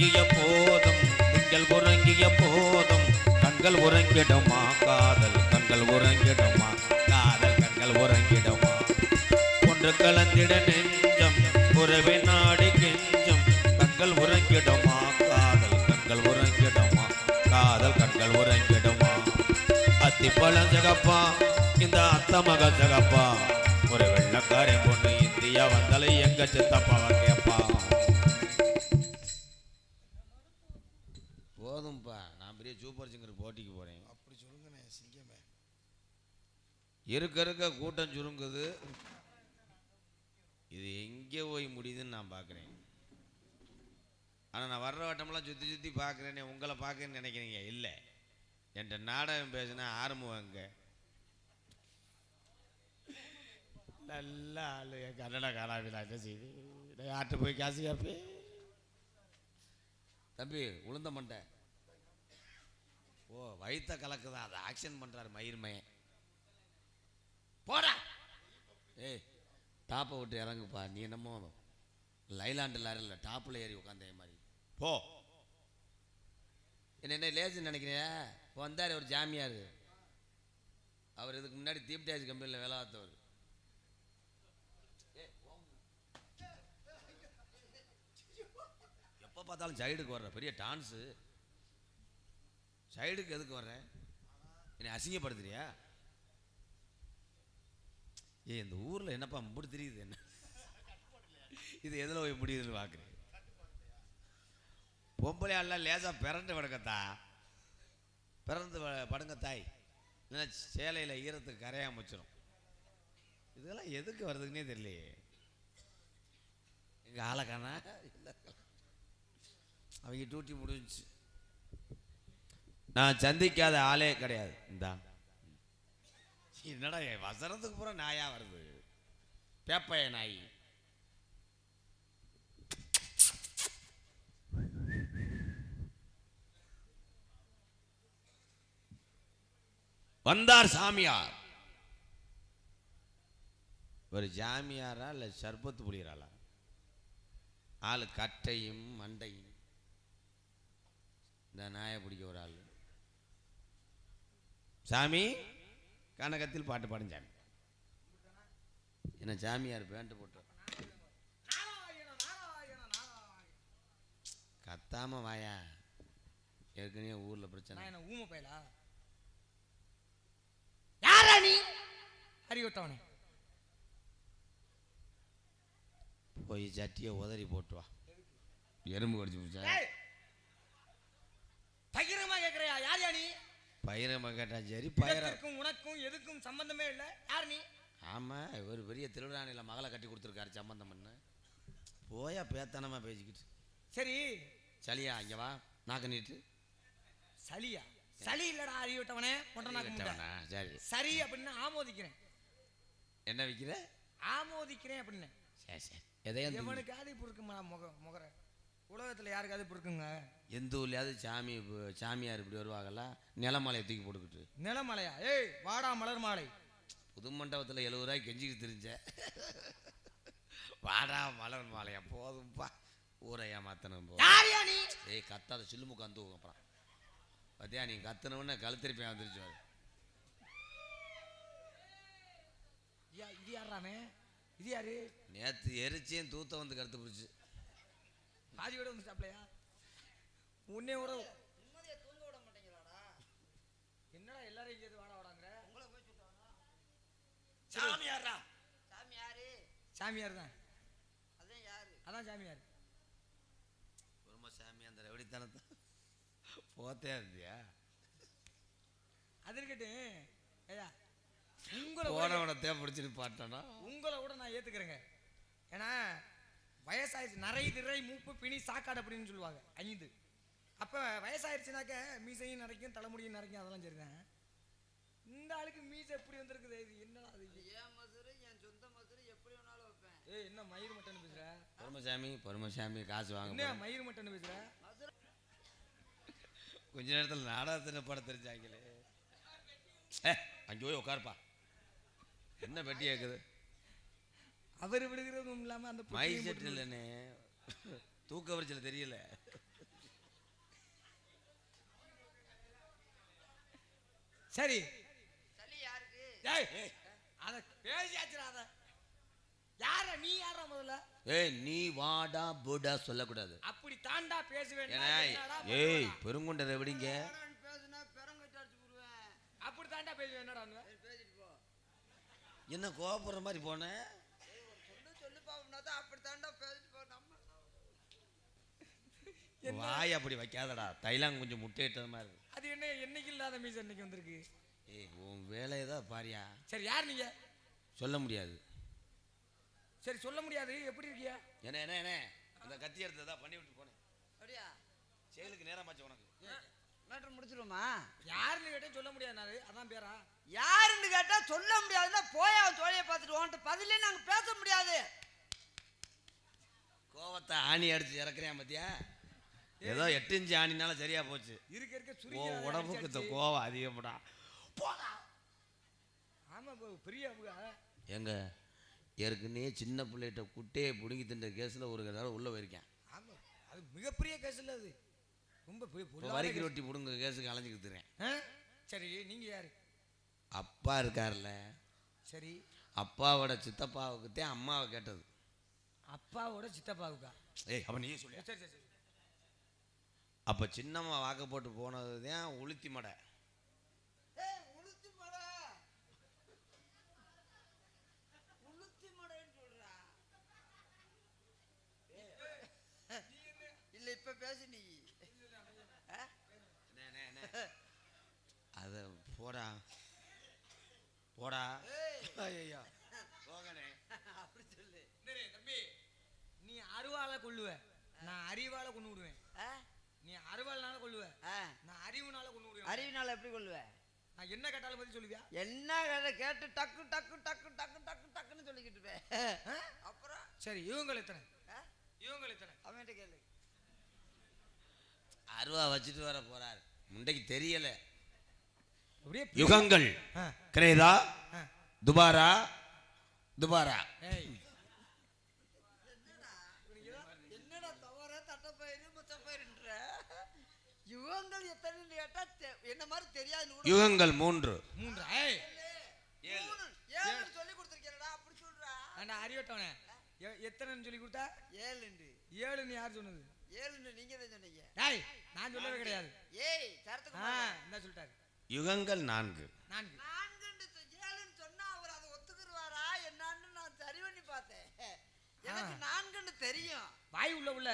உறங்கிய போதும் திங்கள் உறங்கிய போதும். கண்கள் உறங்கிடுமா? காதல் கண்கள் உறங்கிடுமா? காதல் கண்கள் உறங்கிடுமா? ஒன்று கலந்திட நெஞ்சம் உறவை நாடி கெஞ்சம். கண்கள் உறங்கிடுமா? காதல் கண்கள் உறங்கிடுமா? காதல் கண்கள் உறங்கிடுமா? அத்தி பழம் ஜகப்பா இந்த அத்த மக ஜகப்பா. ஒரு வெள்ளக்காரன் பொண்ணு இந்தியா வந்தாலே எங்க சித்தப்பா கேப்பா இருக்க இருக்க கூட்டம் சுருங்குது. இது எங்கே போய் முடியுதுன்னு நான் பார்க்குறேன். ஆனால் நான் வர்ற வட்டமெல்லாம் சுற்றி சுற்றி பார்க்குறேனே உங்களை பார்க்குறேன்னு நினைக்கிறீங்க? இல்லை. என்கிட்ட நாடகம் பேசினா ஆரம்பம் நல்ல ஆளு. என் கன்னட காலாவில என்ன செய்யுது ஆட்டு போய் காசு கேப்பே. தம்பி உளுந்த மண்டை. ஓ வயிற்ற கலக்குதான் அதை ஆக்ஷன் பண்ணுறாரு மயிர்மையன் போடா. ஏய் டாப்பை விட்டு இறங்குப்பா. நீ என்னமோ லைலாண்டு லாரில் டாப்பில் ஏறி உட்காந்தே மாதிரி. போ. என்ன என்ன லேசுன்னு நினைக்கிறியா? வந்தார் ஒரு ஜாமியார். அவர் இதுக்கு முன்னாடி தீப்டாஜ் கம்பெனியில் வேலை பார்த்தவர். எப்போ பார்த்தாலும் சைடுக்கு வர்ற. பெரிய டான்ஸு. சைடுக்கு எதுக்கு வர்றேன் என்னை அசிங்கப்படுத்துறியா? ஏய் இந்த ஊரில் என்னப்பா முடி தெரியுது என்ன? இது எதில் போய் முடியுதுன்னு பார்க்குறேன் பொம்பளை ஆள்லாம் லேசாக பிறண்டு படுக்கத்தா? பிறந்து படுங்க தாய். இல்லைன்னா சேலையில் ஈரத்துக்கு கரையாக முச்சிடும் இதெல்லாம் எதுக்கு வருதுன்னே தெரியலையே. எங்கள் ஆளக்கானா அவங்க டியூட்டி முடிஞ்சிச்சு நான் சந்திக்காத ஆளே கிடையாது. இந்தா. என்னடா வசரத்துக்கு வசனத்துக்கு பூரா நாயா வருது. பேப்பைய நாய். வந்தார் சாமியார். ஒரு ஜாமியாரா இல்லை சர்பத்து புளியறாளா ஆளு கட்டையும் மண்டையும். இந்த நாயை பிடிக்க ஒரு ஆள். சாமி? கனகத்தில் பாட்டு பாடும் சாமி. என்ன சாமியார் பேண்ட் போட்டு? கத்தாம வாயா? ஏற்கனவே ஊர்ல பிரச்சனை. என்ன ஊமை பயலா? யாரா நீ? அறிவிட்டவனே. போய் சட்டியை உதறி போட்டு வா. எறும்பு கடிச்சு பிடிச்சா பகிரமா கேக்குறியா யார் யா நீ பயிரமா கேட்டா சரி இடத்திற்கும் உனக்கும் எதுக்கும் சம்பந்தமே இல்ல. யார் நீ? ஆமா ஒரு பெரிய திருவிழானில மகளை கட்டி கொடுத்துருக்காரு சம்பந்தம் பண்ண போயா பேத்தனமா பேசிக்கிட்டு. சரி. சளியா இங்க வா. நாக்கு நீட்டு. சளியா? சளி இல்லடா அறிவிட்டவனே முண்டை வெட்டவனா? சரி. சரி அப்படின்னு ஆமோதிக்கிறேன். என்ன விற்கிற ஆமோதிக்கிறேன் அப்படின்னு. சரி சரி. எதையும். எவனுக்காவது இப்போ இருக்குமா முக முகர? உலகத்துல யாருக்காவது இப்போ இருக்குங்க? எந்த ஊர்லயாவது சாமி சாமியார் இப்படி வருவாங்கல்ல நிலமலையை தூக்கி போட்டுக்கிட்டு. நிலமலையா? ஏய் வாடா மலர் மாலை. புது மண்டபத்தில் எழுபது ரூபாய்க்கு கெஞ்சிக்கிட்டு தெரிஞ்சேன் வாடா மலர் மாலையா? போதும்பா. ஊரை ஏமாத்தணும் நீ? ஏய் கத்தாத சில்லுமுக்கு வந்து அப்புறம். பார்த்தியா நீ கத்துனவுடனே கழுத்திருப்பேன் வந்துருச்சு இது இது யாரு? நேத்து எரிச்சியும் தூத்த வந்து கருத்து பிடிச்சி. பாதியோட வந்து சாப்பிடலையா? உன்னே விட என்னடா எல்லாரும் இங்கே வாடா வாடாங்கிற? சாமியாரா சாமி யாரு சாமியார். தான் அதான் யாரு? அதான் சாமியார். பொறுமை சாமி அந்த ரவடித்தனத்தை போத்தே இருந்தியா? அது இருக்கட்டும். ஐயா உங்களை கூட- போனவனத்தே பிடிச்சிட்டு பாட்டானா? உங்களை கூட நான் ஏத்துக்கிறேங்க. ஏன்னா வயசாயிருச்சு நரை திரை மூப்பு பிணி சாக்காடு அப்படின்னு சொல்லுவாங்க. ஐந்து. அப்ப வயசாயிருச்சுனாக்க மீசையும் நரைக்கும் தலைமுடியும் நரைக்கும் அதெல்லாம் சரிதான். இந்த ஆளுக்கு மீசை எப்படி வந்திருக்குது? இது என்னடா அது? என் மதுரை என் சொந்த மதுரை எப்படி வேணாலும் வைப்பேன். ஏய் என்ன மயிர் மட்டன் பேசுற? பொறுமைசாமி பொறுமைசாமி காசு வாங்க என்ன. மயிர் மட்டன் பேசுற? கொஞ்ச நேரத்தில் நாடகத்தின படம் தெரிஞ்சாங்களே. அங்கே போய் உட்காருப்பா. என்ன பெட்டி கேட்குது அவர் விடுகிறதும் இல்லாம அந்த மைக் செட் இல்லைன்னு தூக்க வரிச்சல தெரியல. சரி. அத பேசியாச்சுடா யார நீ யாரா முதல்ல? ஏய் நீ வாடா போடா சொல்லக்கூடாது. அப்படி தாண்டா பேசுவேன் ஏய் பெருங்குண்டரை விடுங்க. அப்படி தாண்டா பேசுவேன் என்னடா என்ன கோபுற மாதிரி போனேன் வாய் அப்படி வைக்காதடா. தைலம் கொஞ்சம் முட்டையிட்டது மாதிரி. அது என்ன? என்னைக்கு இல்லாத மீச இன்னைக்கு வந்திருக்கு? ஏய் உன் வேலையை தான் பாரியா? சரி யார் நீங்க? சொல்ல முடியாது. சரி சொல்ல முடியாது. எப்படி இருக்கியா? என்ன என்ன என்ன? அந்த கத்தி எடுத்ததா பண்ணி விட்டு போனேன். அப்படியா? செயலுக்கு நேரமாச்சு உனக்கு. மேட்ரு முடிச்சிருமா யாருன்னு கேட்டே சொல்ல முடியாது அதான் பேரா. யாருன்னு கேட்டா சொல்ல முடியாதுன்னா போய் அவன் தோழியை பார்த்துட்டு உன்கிட்ட பதிலே நாங்க பேச முடியாது. கோவத்தை ஆணி அடிச்சு இறக்குறேன் பாத்தியா? ஏதோ எட்டு இன்ச்சு ஆணினால சரியா போச்சு. இருக்க இருக்க சுருங்கி உடம்புக்கு இந்த கோவம் அதிகப்படா ஆமா bro, பெரிய. எங்க ஏற்கனவே சின்ன பிள்ளைகிட்ட குட்டையை பிடுங்கி தின்ற கேஸ்ல ஒரு தடவை உள்ள போயிருக்கேன். ஆமா அது மிகப்பெரிய கேஸ் இல்ல அது. ரொம்ப வரிக்கு. ரொட்டி பிடுங்க கேஸுக்கு அலைஞ்சிக்கிட்டுறேன் ஆ? சரி நீங்க யாரு? அப்பா இருக்கார்ல சரி. அப்பாவோட சித்தப்பாவுக்கு தான் அம்மாவை கேட்டது. அப்பாவோட சித்தப்பாவுக்கா? ஏய் அப்ப நீயே சொல்லு. சரி சரி. அப்ப சின்னம்மா வாக்க போட்டு போனது தான் உளுத்தி மடை. இல்ல இப்ப பேசு நீ? அத போடா. போடா. ஏய். ஐயா போகனே அப்படி சொல்லு. தம்பி நீ அருவாளை கொள்ளுவ நான் அறிவால கொண்டு விடுவேன்? நீ அருவாள்னால கொள்ளுவ. நான் அறிவுனால கொண்டு அறிவினால எப்படி கொள்ளுவ நான் என்ன கேட்டாலும் பத்தி சொல்லுவியா? என்ன கதை கேட்டு டக்கு டக்கு டக்கு டக்கு டக்கு டக்குன்னு சொல்லிக்கிட்டு இருப்பேன்? அப்புறம்? சரி இவங்க எத்தனை? இவங்க எத்தனை? அவன்கிட்ட கேளு. அருவா வச்சுட்டு வர போறாரு. முண்டைக்கு தெரியல. அப்படியே யுகங்கள். கிரேதா. துபாரா. துபாரா ஏய் என்னடா தவற தட்டப்பயிறு முத்தப்பயிறுன்ற யுகங்கள் எத்தனைன்னு கேட்டா தெ- என்ன மாதிரி தெரியாது யுகங்கள் மூன்று. மூன்று. ஏழு. ஏழு. சொல்லி கொடுத்துருக்கேன்டா அப்படி சொல்றா. ஆண்டா அறிவட்டவனே. எத்தனைன்னு சொல்லி கொடுத்தா? ஏழுண்டு. ஏழுன்னு யார் சொன்னது? ஏழுண்டு நீங்க தான் சொன்னீங்க. டேய் நான் சொல்லவே கிடையாது. ஏய் சரத்துக்கு ஆ. என்ன சொல்லிட்டாரு. யுகங்கள் நான்கு. நான்கு. ஏழுன்னு சொன்னா அவர் அதை ஒத்துக்குருவாரா என்னன்னு நான் சரி பண்ணி பார்த்தேன் எனக்கு ஆ. நான்குண்டு தெரியும். வாய் உள்ள உள்ள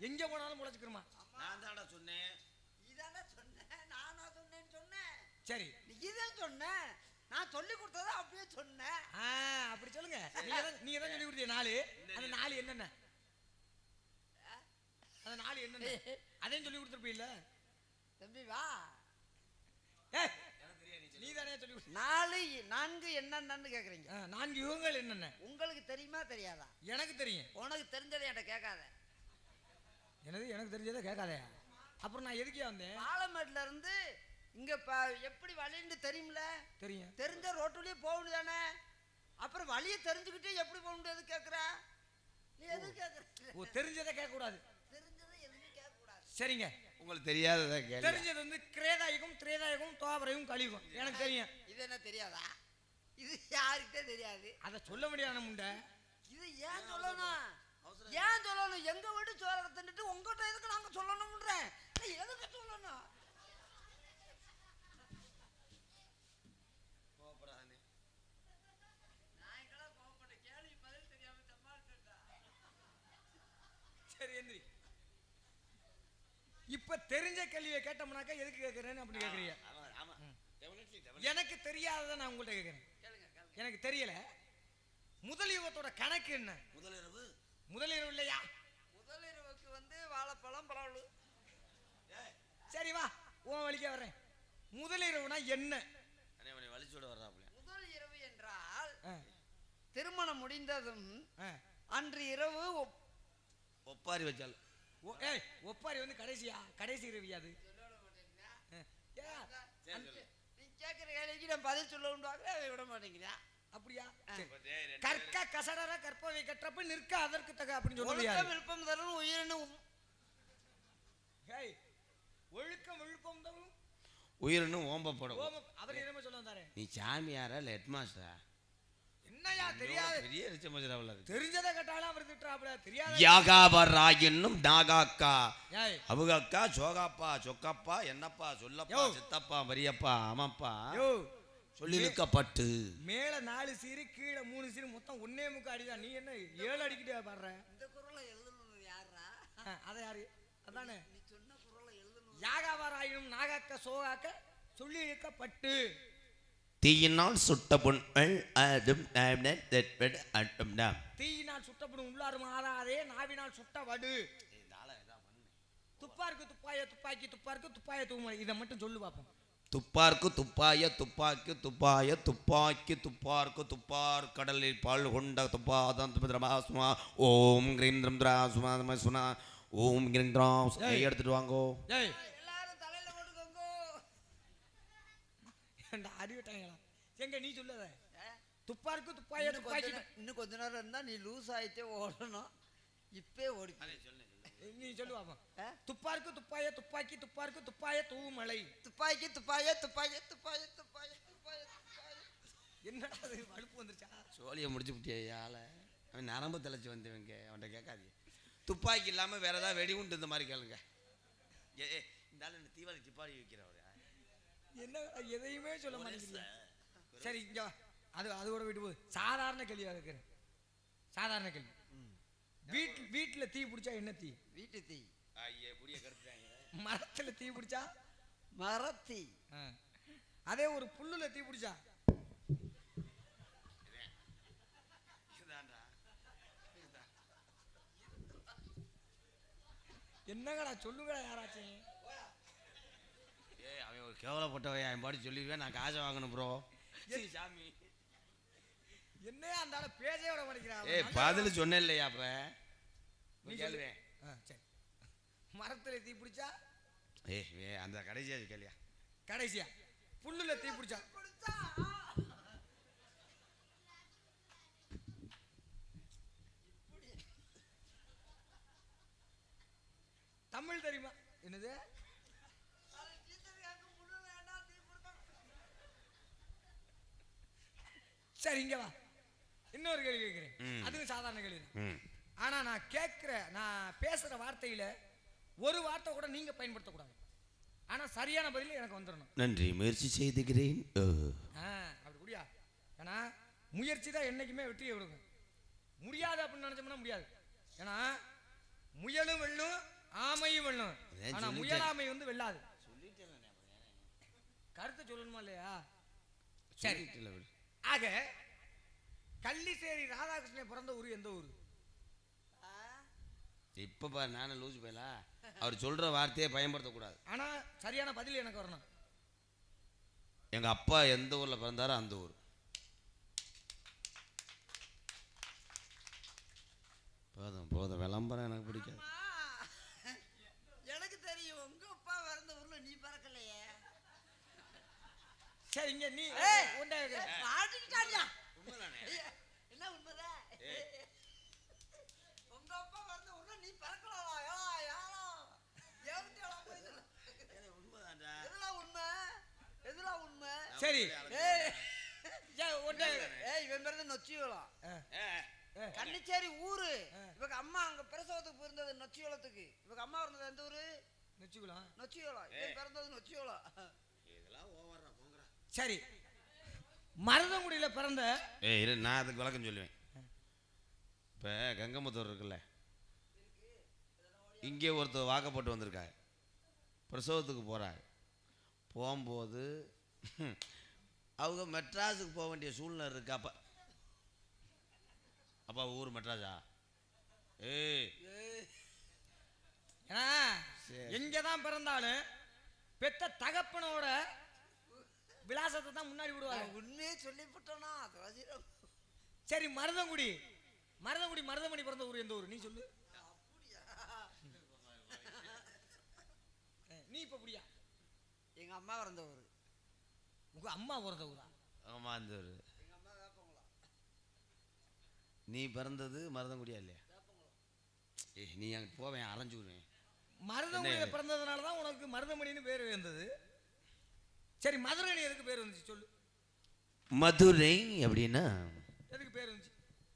எங்க போனாலும் முளைச்சுக்கிறோமா நான் தான்டா சொன்னேன் இதானே சொன்னேன் நானா சொன்னேன்னு சொன்னேன் சரி. நீ தான் சொன்ன. நான் சொல்லி கொடுத்ததை அப்படியே சொன்னேன் ஆ அப்படி சொல்லுங்க. நீங்க தான் நீங்க தான் சொல்லி கொடுத்தீங்க நாலு. அந்த நாலு என்னென்ன? அந்த நாலு என்னென்ன? அதையும் சொல்லி கொடுத்துருப்பீல்ல? தம்பி வா. நீ தானே சொல்லி கொடுத்த நாலு நான்கு என்னென்னு கேக்குறீங்க. ஆ, நான்கு யுகங்கள் என்னென்ன? உங்களுக்கு தெரியுமா தெரியாதா? எனக்கு தெரியும். உனக்கு தெரிஞ்சதை என்கிட்ட கேட்காத. எனது எனக்கு தெரிஞ்சதை கேட்காதயா? அப்புறம் நான் எதுக்கே வந்தேன்? பாலமேட்ல இருந்து இங்க ப- எப்படி வழின்னு தெரியும்ல? தெரியும். தெரிஞ்ச ரோட்டுலயே போக வேண்டியதானே அப்புறம் வழியை தெரிஞ்சுக்கிட்டு எப்படி போக முடியாது கேக்குற? நீ எது கேக்குற? ஓ தெரிஞ்சதை கேட்கக்கூடாது. தெரிஞ்சதை எதுவுமே கேட்க கூடாது சரிங்க. உங்களுக்கு தெரியாததை கேள்வி தெரிஞ்சது வந்து கிரேதாயகம் திரேதாயகம் தோபரையும் கலியுகம். எனக்கு தெரியும். இது என்ன தெரியாதா? இது யாருக்கிட்டே தெரியாது. அதை சொல்ல முடியாது முண்டை. இது ஏன் சொல்லணும்? ஏன் சொல்லணும்? எங்க வீட்டு சோழரை தின்னுட்டு உங்ககிட்ட எதுக்கு நாங்க சொல்லணும்ன்றேன்? எதுக்கு சொல்லணும் சரி எந்திரி இப்ப தெரிஞ்ச கேள்வியை கேட்டோம்னாக்கா எதுக்கு கேட்கறேன்னு அப்படி கேட்குறீங்க. எனக்கு தெரியாததை நான் உங்கள்கிட்ட கேட்குறேன் எனக்கு தெரியல. முதல் யுகத்தோட கணக்கு என்ன? முதலிரவு முதலிரவு இல்லையா? முதலிரவுக்கு வந்து வாழைப்பழம் பழம். சரி வா. உன் வழிக்க வர்றேன். முதலிரவுனா என்ன? அண்ணே உன்னை வலிச்சு விட வர்றாப்புல முதல் இரவு என்றால் திருமணம் முடிந்ததும். அன்று இரவு ஒப்- ஒப்பாரி வச்சால். ஓ- ஏய் ஒப்பாரி வந்து கடைசியா? கடைசி அது. அந்த- நீ கேட்குற கேள்விக்கு நான் பதில் சொல்ல உண்டாக விட மாட்டேங்கிறேன் அப்படியா. கற்க கசடர கற்பவை கற்றப்ப நிற்க அதற்கு தக அப்படின்னு யாரு விருப்பம் தரும் உயிரினு ஏய், ஒழுக்கம் விழுப்பம் தரும் உயிரினும் ஓம்பப்படும். ஓமம் அவர் நீ சாமியாரா இல்லை ஹெட்மாஸ்டரா என்னையா தெரியாது? பெரிய ரிச்ச மஜரா இருக்கு. தெரிஞ்சதை கேட்டாலும் அவர் திட்டுறாப்புல தெரியாத யாகாபராயின்னும் நாகாக்கா. ஏய். அவுகக்கா சோகாப்பா சொக்கப்பா என்னப்பா சொல்லப்பா. சித்தப்பா மரியப்பா ஆமாப்பா. சொல்லிருக்கப்பட்டு மேல நாலு சீரு கீழே மூணு சீரு மொத்தம் ஒன்னே முக்க அடிதான். நீ என்ன ஏழு அடிக்கிட்டே பாடுற? இந்த குரலை எழுதுனது யாரா அதை யாரு? அதானே. நீ சொன்ன குரலை எழுதுனது யாகாவாராயினும் நாகாக்க சோகாக்க சொல்லி இழுக்கப்பட்டு. தீயினால் சுட்ட புண்கள் அதும் தீயினால் சுட்டப்படும் உள்ளாரும் ஆறாதே நாவினால் சுட்ட வடு துப்பாருக்கு துப்பாய துப்பாக்கி துப்பாருக்கு துப்பாய தூமலை இதை மட்டும் சொல்லு பார்ப்போம் துப்பார்க்கு துப்பாய துப்பாக்கி துப்பாய துப்பாக்கி துப்பார்க்கு துப்பார் கடலில் பால் கொண்ட துப்பாதம் துபதிரமாசுமா ஓம் கிரீம் திரம்திராசுமா சுனா. ஓம் கிரீம் திராம். எடுத்துட்டு வாங்கோ. ஏய். எங்க நீ சொல்லாத ஏ? துப்பாருக்கு துப்பாய இன்னும் கொஞ்ச துப்பாக்கி நே- இன்னும் கொஞ்ச நேரம் இருந்தா நீ லூஸ் ஆயிட்டே ஓடணும். இப்பே ஓடி நீ சொல்லு பார்ப்போம் ஆ? துப்பாருக்கு துப்பாய துப்பாக்கி துப்பாருக்கு துப்பாய தூமலை. துப்பாக்கி துப்பாய துப்பாய துப்பாய துப்பாய துப்பாய துப்பாய என்னடா அது வலுப்பு வந்துருச்சா? சோழியை முடிச்சு விட்டியா ஆளை. அவன் நரம்பு தெளிச்சு வந்தவங்க அவன்கிட்ட கேட்காது. துப்பாக்கி இல்லாமல் வேற ஏதாவது வெடிகுண்டு இந்த மாதிரி கேளுங்க. ஏ இந்த ஆள் என்ன தீபாவளி சிப்பாடி வைக்கிறவர். என்ன எதையுமே சொல்ல மாட்டேங்கிறீங்க. சரி இங்க வா. அது அதோட விட்டு போகுது சாதாரண கேள்வியா இருக்கிறேன் சாதாரண கேள்வி. வீட்டு வீட்டுல தீ பிடிச்சா என்ன தீ? வீட்டு தீ. ஐயே புடிய கருத்துட்டாங்க. மரத்துல தீ பிடிச்சா? மரத்தீ. அதே ஒரு புல்லுல தீ பிடிச்சா? என்னங்கடா சொல்லுங்கடா யாராச்சும் ஏய் அவன் ஒரு கேவலப்பட்டவன். என் பாடி சொல்லிடுவேன். நான் காசை வாங்கணும் ப்ரோ சாமி. என்னையா அந்த ஆளு பேசவே விட மாட்டேங்கிறான். ஏய் பதில் சொன்னேன் இல்லையா அப்ப? நீ. கேள்வேன் சரி. மரத்துல தீ பிடிச்சா? ஏய் அந்த கடைசியா கேளியா கடைசியா. புல்லுல தீ பிடிச்சா? தமிழ் தெரியுமா? என்னது? சரி இங்க வா. இன்னொரு கேள்வி கேட்கிறேன். அதுவும் சாதாரண கேள்வி ஆனா நான் கேட்கிற நான் பேசுற வார்த்தையில ஒரு வார்த்தை கூட நீங்க பயன்படுத்தக்கூடாது. ஆனா சரியான பதில் எனக்கு வந்துடணும் நன்றி. முயற்சி செய்துகிறேன். அப்படி முடியா? ஏன்னா முயற்சி தான் என்னைக்குமே வெற்றியை விடுங்க முடியாது அப்படின்னு நினைச்சோம்னா முடியாது. ஏன்னா முயலும் வெல்லும் ஆமையும் வெல்லும். அதான் ஆனா. முயலாமை வந்து வெல்லாது. கருத்தை சொல்லணுமா இல்லையா? சரி. ஆக கள்ளிசேரி ராதாகிருஷ்ணன் பிறந்த ஊர் எந்த ஊர்? இப்ப பாரு நானே லூசு போயலா. அவர் சொல்ற வார்த்தையை பயன்படுத்தக்கூடாது. ஆனா சரியான பதில் எனக்கு வரணும். எங்க அப்பா எந்த ஊர்ல பிறந்தாரோ அந்த ஊர். போதும் போதும். விளம்பரம் எனக்கு பிடிக்காது எனக்கு தெரியும் உங்க அப்பா பிறந்த ஊர்ல நீ பறக்கலையே சரி இங்க நீ மாட்டிக்கிட்டாடியா உண்மைதானே? என்ன உண்மைதான் உங்க அப்பா பிறந்த ஊர்ல நீ பறக்கலாம் எதுலாம் உண்மை? எதுலாம் உண்மை? சரி இவன் பிறந்த நொச்சியோளம். கன்னிச்சேரி ஊரு. இவங்க அம்மா அங்க பிரசவத்துக்கு பிறந்தது நொச்சியோளத்துக்கு இவங்க அம்மா பிறந்தது எந்த ஊரு? நொச்சியோளம் இவன் பிறந்தது நொச்சியோளம் சரி. மருதங்குடியில பிறந்த ஏய் இரு நான் அதுக்கு விளக்கம் சொல்லுவேன். இப்போ கங்கமுத்தூர் இருக்குல்ல இங்கே ஒருத்தர் வாக்கப்பட்டு வந்திருக்காங்க பிரசவத்துக்கு போகிறாங்க போகும்போது அவங்க மெட்ராஸுக்கு போக வேண்டிய சூழ்நிலை இருக்கு அப்போ? அப்பா ஊர் மெட்ராஸா? ஏய். ஏன்னா சரி. எங்கதான் பிறந்தாலும் பெத்த தகப்பனோட விலாசத்தை தான் முன்னாடி விடுவாங்க. உண்மையே சொல்லிவிட்டோனா? அது சரி மருதங்குடி. மருதங்குடி மருதமணி பிறந்த ஊர் எந்த ஊர்? நீ சொல்லு. நீ இப்ப புரியா எங்க அம்மா பிறந்த ஊரு. உங்க அம்மா பிறந்த ஊரா? ஆமாம் அந்த ஊர். நீ பிறந்தது மருதங்குடியா இல்லையா? ஏய் நீ அங்கே போவேன் அரைஞ்சு விடுவேன் என்ன? பிறந்ததுனால தான் உனக்கு மருதமணின்னு பேர் வந்தது. சரி மதுரை எதுக்கு பேர் வந்துச்சு சொல்லு. மதுரை அப்படின்னா எதுக்கு பேர் இருந்துச்சு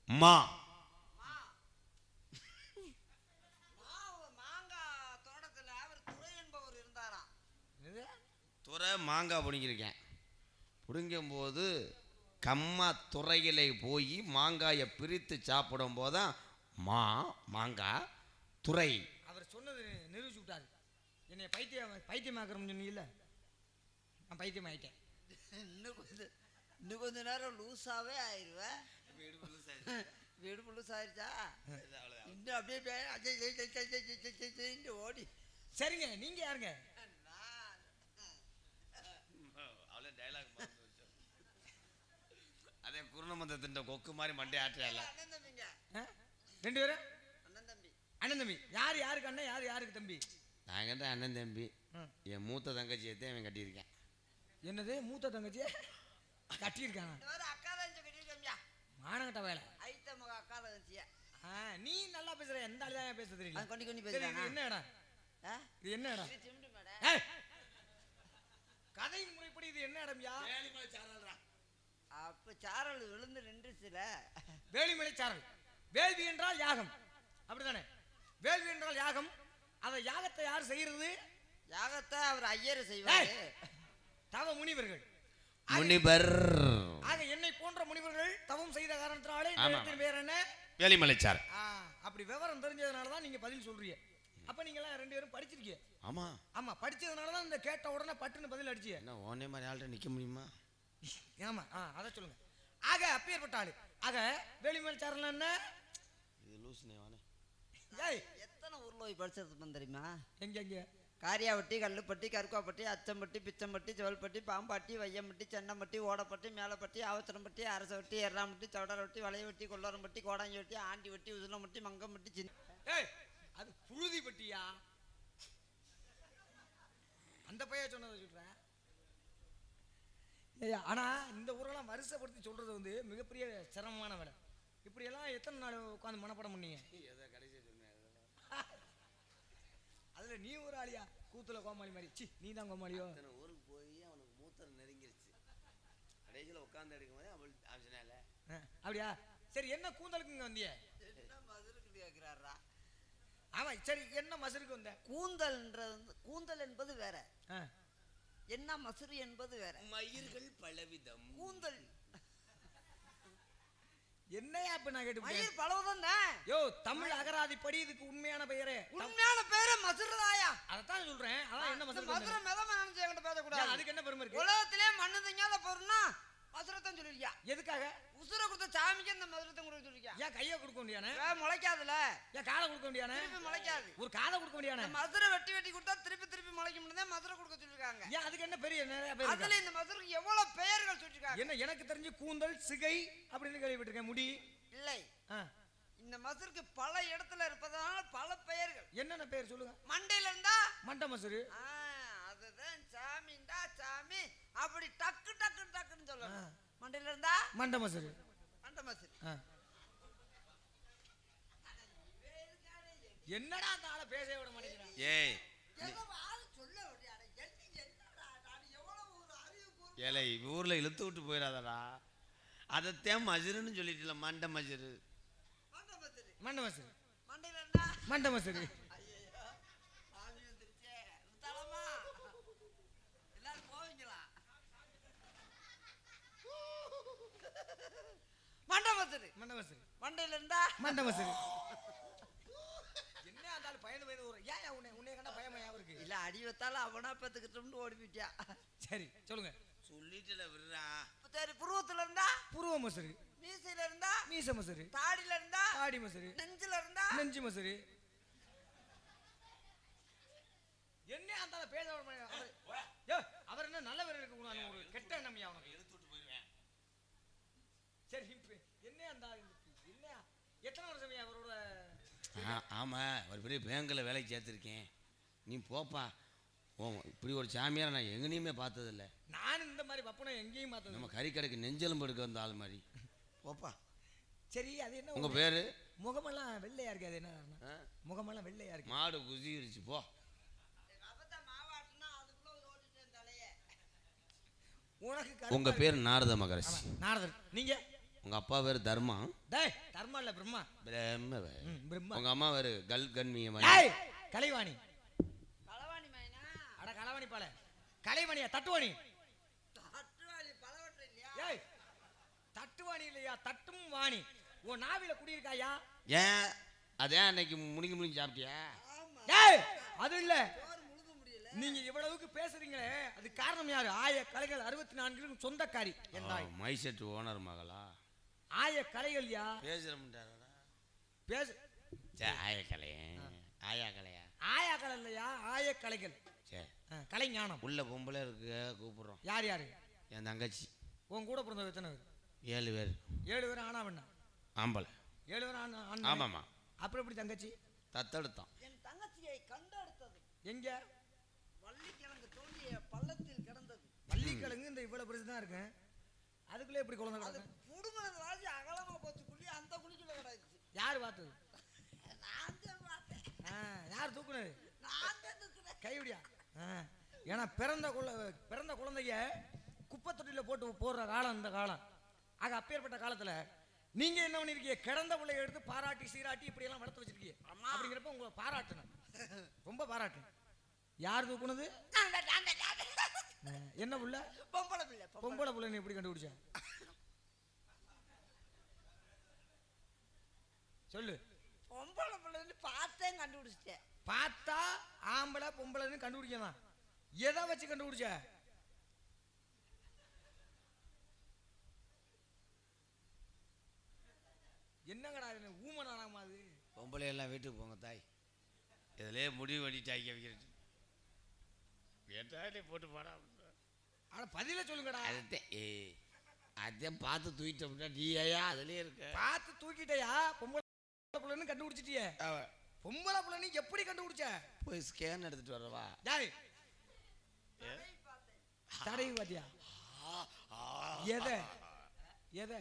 மா. துறை மாங்காய் பிடுங்கியிருக்கேன் பிடுங்கும்போது கம்மா துறையிலே போய் மாங்காயை பிரித்து சாப்பிடும் போதுதான் மா மாங்காய் துறை. அவர் சொன்னது நிரூபிச்சு விட்டாரு. என்னை பைத்தியம் பைத்தியமாக்குறோம்னு சொன்னீங்கல்ல? நான் பைத்தியம் ஆயிட்டேன் இன்னும் கொஞ்சம் இன்னும் கொஞ்ச நேரம் லூஸாகவே ஆயிடுவேன் வீடு லூஸ் ஆயிடுச்சா இன்னும் அப்படியே அஜய் ஓடி. சரிங்க நீங்கள் யாருங்க? அவ்வளோ டைலாக் அதே பூர்ணமந்தத்தின் கொக்கு மாதிரி மண்டே ஆற்றையால ரெண்டு பேரும்? அண்ணன் தம்பி. அண்ணன் தம்பி. யார் யாருக்கு அண்ணன் யார் யாருக்கு தம்பி? நாங்கள் தான் அண்ணன் தம்பி. என் மூத்த தங்கச்சியை தான் இவன் கட்டியிருக்கேன். என்னது மூத்த தங்கச்சி மாதிரி அக்கா தான் கட்டியிருக்கோம்யா? மானகட்ட வேலை. ஐத்த மக அக்கா தான் ஆ, நீ நல்லா பேசுற எந்த ஆளு தான் பேச தெரியல அது கொண்டு கொண்டு பேசுறானா என்ன இடம்? இது என்ன இடம்! கதையின் முறைப்படி இது என்ன இடம்யா அப்ப சாரல் விழுந்து நின்றுச்சுல. வேலிமலை சாரல். வேள்வி என்றால் யாகம். அப்படிதானே வேள்வி என்றால் யாகம். அந்த யாகத்தை யார் செய்யறது? யாகத்தை அவர் ஐயர் செய்வாரு. தவ முனிவர்கள். முனிவர். ஆக என்னை போன்ற முனிவர்கள் தவம் செய்த காரணத்தினாலே. இடத்தின் பேர் என்ன? வேலிமலைச்சார். அப்படி விவரம் தெரிஞ்சதுனால தான் நீங்க பதில் சொல்றீங்க. அப்ப நீங்க எல்லாம் ரெண்டு பேரும் படிச்சிருக்கீங்க. ஆமா. ஆமா படிச்சதுனால தான் இந்த கேட்ட உடனே பட்டுன்னு பதில் அடிச்சிய என்ன ஓனே மாதிரி ஆள்கிட்ட நிக்க முடியுமா? ஆமா ஆ அதை சொல்லுங்க. ஆக அப்பேற்பட்ட ஆளு. ஆக வேலிமலை சாரல் என்ன? இது லூசுனே வானே. ஏய் எத்தனை ஊர்ல போய் படிச்சிருப்போம் தெரியுமா? எங்க எங்க காரியாவட்டி கல்லுப்பட்டி கருக்காப்பட்டி அச்சம்பட்டி பிச்சம்பட்டி செவல்பட்டி பாம்பாட்டி வையம்பட்டி சென்னம்பட்டி ஓடப்பட்டி மேலப்பட்டி ஆவத்தனம்பட்டி அரசவட்டி எர்ராம்பட்டி சவடாரவட்டி வளையவட்டி கொல்லாரம்பட்டி கோடாங்கி வட்டி ஆண்டி வட்டி உசிலம்பட்டி மங்கம்பட்டி சின்ன ஏய் அது புழுதி பட்டியா அந்த பைய சொன்னதை சொல்றேன்? ஏய் ஆனா இந்த ஊரெல்லாம் வருஷப்படுத்தி சொல்றது வந்து மிகப்பெரிய சிரமமான வேலை. இப்படியெல்லாம் எத்தனை நாள் உட்காந்து மனப்படம் பண்ணீங்க? அதுல நீ ஒரு ஆளியா? கூத்துல கோமாளி மாதிரி. சி நீ தான் கோமாளியோ ஊருக்கு போய் அவனுக்கு மூத்தம் நெருங்கிருச்சு. கடைசியில் உட்காந்து எடுக்கும் போதே அவள் ஆப்ஷனால ஆ, அப்படியா? சரி என்ன கூந்தலுக்கு இங்க வந்திய? என்ன மதுருக்கு கேட்கிறாரா ஆமா சரி என்ன மசருக்கு வந்த? கூந்தல்ன்றது வந்து- கூந்தல் என்பது வேற. என்ன மசுறு என்பது வேற. மயிர்கள் பலவிதம். கூந்தல் என்னையா இப்ப நான் கேட்டு பலவதம் தான் யோ தமிழ் அகராதிப்படி இதுக்கு உண்மையான பெயரே. உண்மையான பேரு மசுறுதாயா அதான் சொல்றேன். அதான் என்ன வந்த? மதுரை மெதம நினைச்சு என்கிட்ட பேசக்கூடாது. அதுக்கு என்ன பெருமை இருக்கு? உலகத்திலே மண்ணு திங்காத பொருள்னா மதுரத்தான் சொல்லிருக்கியா எதுக்காக? உசுர கொடுத்த சாமிக்கு இந்த மதுரத்தம் கொடுக்க சொல்லிருக்கியா? ஏன் கையை கொடுக்க முடியானே முளைக்காதுல? ஏன் காலை கொடுக்க முடியானே திருப்பி முளைக்காது. ஒரு காதை கொடுக்க முடியானே மதுரை வெட்டி வெட்டி கொடுத்தா திருப்பி திருப்பி முளைக்க முடியாது மதுரை கொடுக்க சொல்லிருக்காங்க. ஏன் அதுக்கு என்ன பெரிய? அதுல இந்த மதுரைக்கு எவ்வளவு பெயர்கள் சொல்லிருக்காங்க? என்ன எனக்கு தெரிஞ்சு கூந்தல் சிகை அப்படின்னு கேள்விப்பட்டிருக்கேன் முடி. இல்லை. இந்த மதுருக்கு பல இடத்துல இருப்பதனால பல பெயர்கள். என்னென்ன பேர் சொல்லுங்க? மண்டையில இருந்தா? மண்டை மசுரு அதுதான் சாமிண்டா சாமி. அப்படி டக்கு டக்கு டக்குன்னு சொல்லணும். மண்டையில இருந்தா? மண்டை மசுரு மண்டை மசுரு ஆ. என்னடா அந்த ஆளை பேச விட மாட்டேங்கிறான்? ஏய். ஏலே ஊரில் இழுத்து விட்டு போயிடாதடா அதைத்தான் மஜருன்னு சொல்லிட்டுல மண்டை மஜரு மண்டை மசுரு. மண்டை மசுரு மண்டையில இருந்தா? மண்டை மசுரு ஐயையோ, சாமி வந்துருச்சே. வித்தாளமா? எல்லாரும் போவீங்களா? மண்டை மசுரு. மண்டை மசுரு மண்டையில இருந்தா மண்டை மசுரு என்ன அந்த ஆளு பயந்து பயந்து ஒரு ஏன் உன்னை உன்னை கண்டா பயமா ஞாபகம் இருக்கு? இல்ல அடி வைத்தாலும் அவனா பெத்துக்கிட்டோம்னு ஓடி போயிட்டியா சரி சொல்லுங்க. சொல்லிட்டுல விடுறா. சரி புருவத்துல இருந்தா புருவ மசுரு மீசையில இருந்தா மீச மசுரு தாடியில இருந்தா தாடி மசுரு நெஞ்சில இருந்தா நெஞ்சு மசுரு என்ன அந்த பேச. அவர் என்ன நல்லவர் இருக்க கூடாது ஒரு கெட்ட எண்ணம் அவனுக்கு சரி இப்ப என்ன அந்த ஆளு இதுக்கு? என்ன எத்தனை வருஷம் அவரோட? ஆமாம் ஒரு பெரிய பேங்கில் வேலைக்கு சேர்த்துருக்கேன். நீ போப்பா. ஓ இப்படி ஒரு சாமியாரை நான் எங்கேயுமே பார்த்ததில்ல. நான் இந்த மாதிரி பப்பனை எங்கேயும் பார்த்தது நம்ம கறிக்கடைக்கு நெஞ்செலும்பு எடுக்க வந்த ஆள் மாதிரி. போப்பா. சரி அது என்ன உங்கள் பேர்? முகமெல்லாம் வெள்ளையா இருக்கு அது என்ன? முகமெல்லாம் வெள்ளையா இருக்கு. மாடு குதிருச்சு போ. அப்பதான் மாவாட்டுனா அதுக்குள்ள ஓடிட்டேன் தலையே உனக்கு கருப்பா உங்க இருக்கு. பேர் நாரத மகரிஷி. ஆமா, நாரதர். நீங்க? உங்க அப்பா பேர் தர்மா? டேய் தர்மா இல்ல பிரம்மா. பிரம்ம. ம், பிரம்மா. உங்க அம்மா பேரு கல் கண்மிய டேய் கலைவாணி. களவாணி மைனா? அட கலைவாணி பால. கலைவாணியா தட்டுவாணி? தட்டுவாளி பலவற்றை இல்லையா? ஏய் தட்டுவாணி இல்லையா? தட்டும் வாணி. உன் நாவில குடியிருக்காயா? ஏன்? அதே அன்னைக்கு முழுங்கி முழுங்கி சாப்பிட்டியா? ஆமா. டேய் அது இல்ல. சோறு முழுங்க முடியல. நீங்க இவ்வளவுக்கு பேசுறீங்களே அது காரணம் யாரு? ஆய கலைகள் அறுபத்தி நான்கிலும் சொந்தக்காரி. தாய் மைசெட் ஓனர் மகளா? ஆய கலைகள் யா பேசுறோம்டாரா பேசு. சே ஆய கலையே ஆயா கலையா ஆயா கலை இல்லையா ஆய கலைகள் சே. ஆ, கலை ஞானம் உள்ள பொம்பளை இருக்கு கூப்பிடுறோம். யார் யாரு? என் தங்கச்சி. உன் கூட பிறந்த எத்தனை பேர்? ஏழு பேர். ஏழு பேர் ஆனா வேணா ஆம்பளை. ஏழு பேர் ஆண் ஆமாம்மா. அப்புறம் எப்படி தங்கச்சி? தத்தெடுத்தான். என் தங்கச்சியை கண்டெடுத்தது. எங்க? வள்ளிக்கிழங்கு தோண்டிய பள்ளத்தில் கிடந்தது. வள்ளிக்கிழங்கு இந்த இவ்வளவு பெருசு தான் இருக்கு. அதுக்குள்ளே எப்படி குழந்தை அது கிடக்கு புடுங்கினது ராஜி அகலமா போச்சு. குள்ளி அந்த குழிக்குள்ள கிடக்குச்சு யார் பார்த்தது? நான் தான் பார்த்தேன். ஆ, யார் தூக்குனது? நான் தான் தூக்குனேன். கைவிடியா? ஏன்னா பிறந்த குழ பிறந்த குழந்தைய குப்பை தொட்டியில போட்டு போடுற காலம் இந்த காலம். ஆக அப்பேற்பட்ட காலத்துல நீங்க என்ன பண்ணிருக்கீங்க? கிடந்த பிள்ளைய எடுத்து பாராட்டி சீராட்டி இப்படி எல்லாம் வளர்த்து வச்சிருக்கீங்க. அப்படிங்கிறப்ப உங்களை பாராட்டணும். ரொம்ப பாராட்டணும் யார் தூக்குனது? என்ன புள்ள? பொம்பளை பிள்ளை பொம்பளை. புள்ளைன்னு எப்படி கண்டுபிடிச்ச? சொல்லு. பொம்பளை பிள்ளைன்னு பார்த்தேன் கண்டுபிடிச்சிட்டேன். பார்த்தா ஆம்பளை பொம்பளைன்னு கண்டுபிடிக்கலாம் எதை வச்சு கண்டுபிடிச்ச? என்னங்கடா இது? ஊமனானாமா அது? பொம்பளை எல்லாம் வீட்டுக்கு போங்க தாய். இதுலயே முடிவு பண்ணிட்டாங்க வைக்கிறது கேட்டாலே போட்டு பாடா. ஆனா பதில சொல்லுங்கடா. அதுதான் ஏ அதான் பார்த்து தூக்கிட்டோம்னா நீ ஐயா அதுலயே இருக்க. பார்த்து தூக்கிட்டயா? பொம்பளை புள்ளன்னு கண்டுபிடிச்சிட்டியே. அவ, பொம்பளை புள்ளன்னு எப்படி கண்டுபிடிச்ச? போய் ஸ்கேன் எடுத்துட்டு வரவா? டேய். தடவி பாத்தியா எதை? எதை?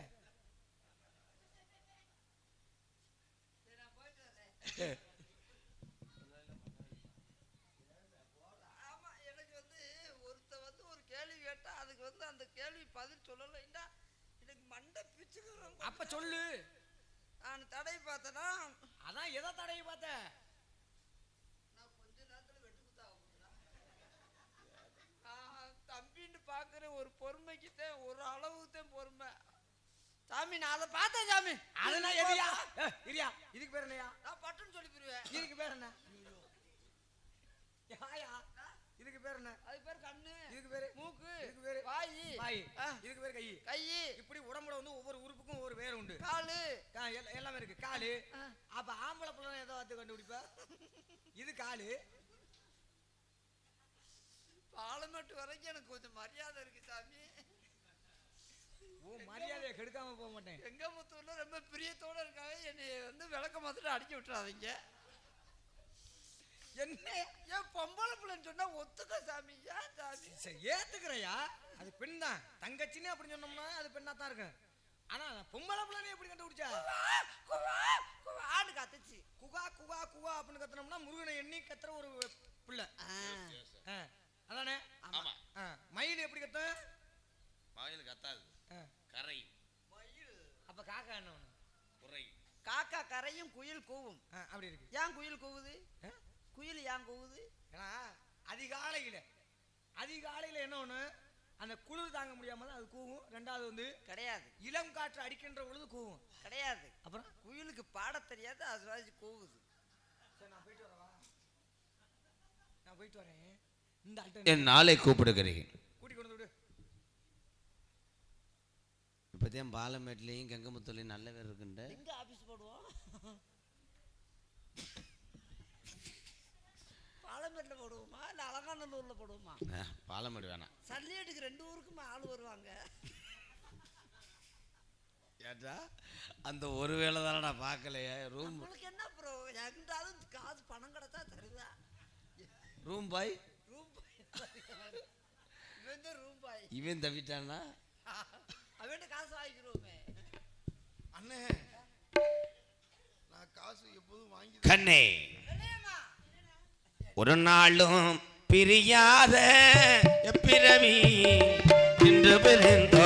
ஆமா எனக்கு வந்து ஒருத்த வந்து ஒரு கேள்வி கேட்டா அதுக்கு வந்து அந்த கேள்வி பதில் சொல்லலைன்னா எனக்கு மண்டை பிச்சுக்கிறோம் அப்ப சொல்லு. நான் தடை பார்த்தேன்னா அதான் எதை தடவி பார்த்த? நான் கொஞ்ச நேரத்துல வெட்டு குத்தாக தம்பின்னு பார்க்குற ஒரு பொறுமைக்கு தான் ஒரு அளவுக்கு தான் பொறுமை. சாமி நான் அதை பார்த்தேன் சாமி. அதெல்லாம் எதியா? இரியா இதுக்கு பேர் என்னையா? நான் பட்டுன்னு சொல்லி போயிருவேன். இதுக்கு பேர் என்ன? யாயா? இதுக்கு பேர் என்ன? இதுக்கு பேரு மூக்கு இதுக்கு பேரு வாய் வாய். இதுக்கு பேர் கை. கை இப்படி உடம்புல வந்து ஒவ்வொரு உறுப்புக்கும் ஒவ்வொரு பேர் உண்டு. காலு. எல்லாமே இருக்கு. காலு. அப்ப ஆம்பளை பிள்ளை ஏதோ பார்த்து கண்டுபிடிப்ப? இது காலு. பாலமேட்டு வரைக்கும் எனக்கு கொஞ்சம் மரியாதை இருக்கு சாமி. ஓ மரியாதையை கெடுக்காம போக மாட்டேன். எங்கமுத்தூர்ல ரொம்ப பிரியத்தோட இருக்காங்க. என்னை வந்து விளக்க மாத்திரம் அடிக்க விட்டுறாதீங்க. என்ன ஏன் பொம்பளை பிள்ளைன்னு சொன்னா ஒத்துக்க சாமி? ஏன் சாமி? சரி ஏத்துக்கிறையா? அது பெண் தான் தங்கச்சின்னு அப்படின்னு சொன்னோம்னா அது பெண்ணா தான் இருக்கு ஆனா பொம்பளை பிள்ளை எப்படி கண்டுபிடிச்சா? குவா, குவான்னு கத்துச்சு. குகா குகா குகா அப்படின்னு கத்துனோம்னா முருகனை எண்ணி கத்துற ஒரு பிள்ளை. ஆ, அதானே? ஆமா. ஆ, மயில் எப்படி கத்தும்? மயில் கத்தாது. ஆ, கரை. அப்ப காக்கா என்ன குறை. காக்கா கரையும் குயில் கூவும். ஆ, அப்படி இருக்கு. ஏன் குயில் கூவுது? ஆ? குயில் ஏன் கூவுது ஏன்னா அதிகாலையில அதிகாலையில என்ன ஒண்ணு? அந்த குளிர் தாங்க முடியாம தான் அது கூவும். ரெண்டாவது வந்து கிடையாது. இளம் காற்று அடிக்கின்ற பொழுது கூவும். கிடையாது. அப்புறம்? குயிலுக்கு பாட தெரியாது அது வாசி கூவுது. சரி நான் போயிட்டு வரவா? நான் போயிட்டு வரேன். இந்த ஆள்கிட்ட என் நாளை கூப்பிடுகிறேன். கூட்டி கொண்டு வந்து விடு. இப்போதான் பாலமேட்லேயும் கங்கமுத்துலையும் நல்ல பேர் இருக்குண்ட எங்க ஆபீஸ் போடுவோம்? பாலமேட்ல போடுவோமா? இல்ல அலங்காநல்லூர்ல போடுவோமா? பாலமேடு வேணாம். சல்லியட்டுக்கு ரெண்டு ஊருக்குமே ஆள் வருவாங்க. ஏட்டா அந்த ஒரு வேளை தானே நான் பார்க்கலையே. ரூம் உங்களுக்கு என்ன ப்ரோ எங்கிட்டாலும் காசு பணம் கிடைச்சா தருதா ரூம் பாய்? ரூம் பாய் இவன் தான் ரூம் பாய். இவன் தவிட்டான்னா? அவன்கிட்ட காசு வாங்கிக்கிறோமே அண்ணே நான் காசு எப்போதும் வாங்கி கண்ணே? ஒரு நாளும் பிரியாத பிறவி இன்று பிறந்த